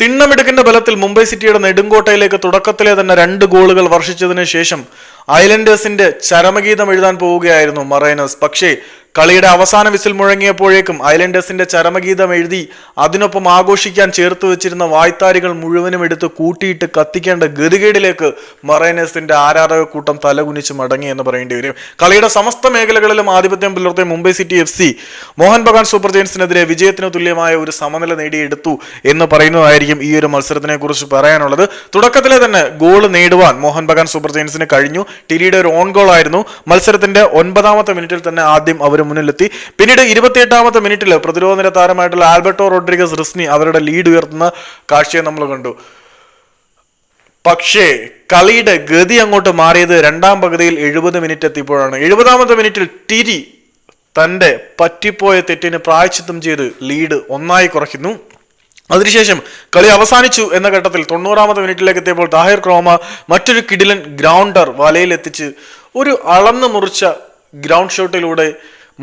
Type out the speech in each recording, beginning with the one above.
തിണ്ണമെടുക്കിന്റെ ബലത്തിൽ മുംബൈ സിറ്റിയുടെ നെടുങ്കോട്ടയിലേക്ക് തുടക്കത്തിലെ തന്നെ രണ്ട് ഗോളുകൾ വർഷിച്ചതിന് ശേഷം ഐലൻഡേഴ്സിന്റെ ചരമഗീതം എഴുതാൻ പോവുകയായിരുന്നു മറൈനേഴ്സ്. പക്ഷേ കളിയുടെ അവസാന വിസിൽ മുഴങ്ങിയപ്പോഴേക്കും ഐലൻഡേഴ്സിന്റെ ചരമഗീതം എഴുതി അതിനൊപ്പം ആഘോഷിക്കാൻ ചേർത്ത് വെച്ചിരുന്ന വായ്ത്താരികൾ മുഴുവനും എടുത്ത് കൂട്ടിയിട്ട് കത്തിക്കേണ്ട ഗതികേടിലേക്ക് മറൈനേഴ്സിന്റെ ആരാധക കൂട്ടം തലകുനിച്ച് മടങ്ങി എന്ന് പറയേണ്ടി വരും. കളിയുടെ സമസ്ത മേഖലകളിലും ആധിപത്യം പുലർത്തിയ Mumbai city F C Mohun Bagan super ജയൻസിനെതിരെ വിജയത്തിന് തുല്യമായ ഒരു സമനില നേടിയെടുത്തു എന്ന് പറയുന്നതായിരിക്കും ഈ ഒരു മത്സരത്തിനെ കുറിച്ച് പറയാനുള്ളത്. തുടക്കത്തിലെ തന്നെ ഗോൾ നേടുവാൻ മോഹൻ ബഗാൻ സൂപ്പർ ജയൻസിന് കഴിഞ്ഞു. ടിരിയുടെ ഒരു ഓൺ ഗോൾ ആയിരുന്നു. മത്സരത്തിന്റെ ഒൻപതാമത്തെ മിനിറ്റിൽ തന്നെ ആദ്യം അവർ മുന്നിലെത്തി. പിന്നീട് ഇരുപത്തിയെട്ടാമത്തെ മിനിറ്റിൽ പ്രതിരോധ നിര താരമായിട്ടുള്ള ആൽബർട്ടോ റോഡ്രിഗസ് റിസ്നി അവരുടെ ലീഡ് ഉയർത്തുന്ന കാഴ്ചയെ നമ്മൾ കണ്ടു. പക്ഷേ കളിയുടെ ഗതി അങ്ങോട്ട് മാറിയത് രണ്ടാം പകുതിയിൽ എഴുപത് മിനിറ്റ് എത്തിയപ്പോഴാണ്. എഴുപതാമത്തെ മിനിറ്റിൽ ടിരി തന്റെ പറ്റിപ്പോയ തെറ്റിന് പ്രായച്ചിത്തം ചെയ്ത് ലീഡ് ഒന്നായി കുറയ്ക്കുന്നു. അതിനുശേഷം കളി അവസാനിച്ചു എന്ന ഘട്ടത്തിൽ തൊണ്ണൂറാമത്തെ മിനിറ്റിലേക്ക് എത്തിയപ്പോൾ താഹിർ ക്രോമ മറ്റൊരു കിഡിലൻ ഗ്രൗണ്ടർ വലയിലെത്തിച്ച് ഒരു അളന്നു മുറിച്ച ഗ്രൗണ്ട് ഷോട്ടിലൂടെ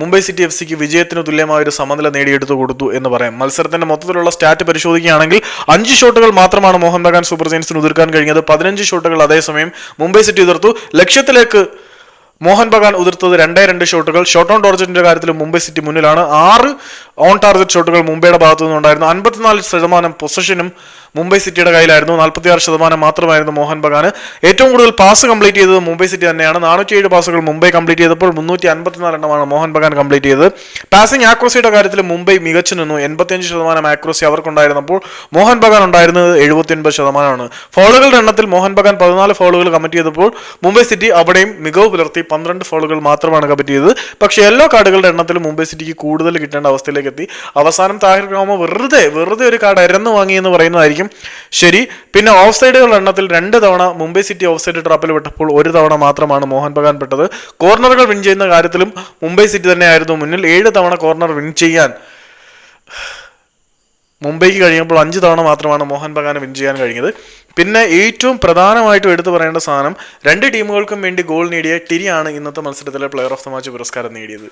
മുംബൈ സിറ്റി എഫ് സിക്ക് വിജയത്തിന് തുല്യമായ ഒരു സമനില നേടിയെടുത്തു കൊടുത്തു എന്ന് പറയാം. മത്സരത്തിന്റെ മൊത്തത്തിലുള്ള സ്റ്റാറ്റ് പരിശോധിക്കുകയാണെങ്കിൽ അഞ്ച് ഷോട്ടുകൾ മാത്രമാണ് മോഹൻ ബഗാൻ സൂപ്പർ ജയൻസിന് ഉതിർക്കാൻ കഴിഞ്ഞത്. പതിനഞ്ച് ഷോട്ടുകൾ അതേസമയം മുംബൈ സിറ്റി ഉതിർത്തു. ലക്ഷ്യത്തിലേക്ക് മോഹൻ ബഗാൻ ഉതിർത്തത് രണ്ടേ രണ്ട് ഷോട്ടുകൾ. ഷോട്ട് ഓൺ ടാർജറ്റിന്റെ കാര്യത്തിൽ മുംബൈ സിറ്റി മുന്നിലാണ്. ആറ് ഓൺ ടാർജറ്റ് ഷോട്ടുകൾ മുംബൈയുടെ ഭാഗത്തു നിന്നുണ്ടായിരുന്നു അൻപത്തിനാല് ശതമാനം പൊസഷനും മുംബൈ സിറ്റിയുടെ കയ്യിലായിരുന്നു. നാൽപ്പത്തിയാറ് ശതമാനം മാത്രമായിരുന്നു മോഹൻ ബഗാന്. ഏറ്റവും കൂടുതൽ പാസ് കംപ്ലീറ്റ് ചെയ്തത് മുംബൈ സിറ്റി തന്നെയാണ്. നാനൂറ്റിയേഴ് പാസുകൾ മുംബൈ കംപ്ലീറ്റ് ചെയ്തപ്പോൾ മുന്നൂറ്റി അൻപത്തിനാല് എണ്ണമാണ് മോഹൻ ബഗാൻ കംപ്ലീറ്റ് ചെയ്തത്. പാസിംഗ് ആക്രോസിയുടെ കാര്യത്തിൽ മുംബൈ മികച്ചു നിന്നു. എൺപത്തിയഞ്ച് ശതമാനം ആക്രോസി അവർക്കുണ്ടായിരുന്നപ്പോൾ മോഹൻ ബഗാൻ ഉണ്ടായിരുന്നത് എഴുപത്തിയൊൻപത് ശതമാനമാണ്. ഫോളുകളുടെ എണ്ണത്തിൽ മോഹൻ ബഗാൻ പതിനാല് ഫോളുകൾ കമ്മിറ്റ് ചെയ്തപ്പോൾ മുംബൈ സിറ്റി അവിടെയും മികവ് പുലർത്തി പന്ത്രണ്ട് ഫോളുകൾ മാത്രമാണ് കമ്മിറ്റ് ചെയ്തത്. പക്ഷേ യെല്ലോ കാർഡുകളുടെ എണ്ണത്തിൽ മുംബൈ സിറ്റിക്ക് കൂടുതൽ കിട്ടേണ്ട അവസ്ഥയിലേക്ക് എത്തി. അവസാനം താഹിർ ഗ്രാമ വെറുതെ വെറുതെ ഒരു കാർഡ് എരന്ന് വാങ്ങി എന്ന് പറയുന്നതായിരിക്കും ശരി പിന്നെ ഓഫ് സൈഡുകളുടെ എണ്ണത്തിൽ രണ്ട് തവണ മുംബൈ സിറ്റി ഓഫ് സൈഡ് ട്രാപ്പിൽ വിട്ടപ്പോൾ ഒരു തവണ മാത്രമാണ് മോഹൻ ബഗാൻ പെട്ടത്. കോർണറുകൾ വിൻ ചെയ്യുന്ന കാര്യത്തിലും മുംബൈ സിറ്റി തന്നെയായിരുന്നു മുന്നിൽ. ഏഴ് തവണ കോർണർ വിൻ ചെയ്യാൻ. മുംബൈക്ക് കഴിയുമ്പോൾ അഞ്ച് തവണ മാത്രമാണ് മോഹൻ ബഗാന് വിൻ ചെയ്യാൻ കഴിഞ്ഞത്. പിന്നെ ഏറ്റവും പ്രധാനമായിട്ടും എടുത്തു പറയേണ്ട സാധനം രണ്ട് ടീമുകൾക്കും വേണ്ടി ഗോൾ നേടിയ ടിരിയാണ് ഇന്നത്തെ മത്സരത്തിലെ പ്ലെയർ ഓഫ് ദ മാച്ച് പുരസ്കാരം നേടിയത്.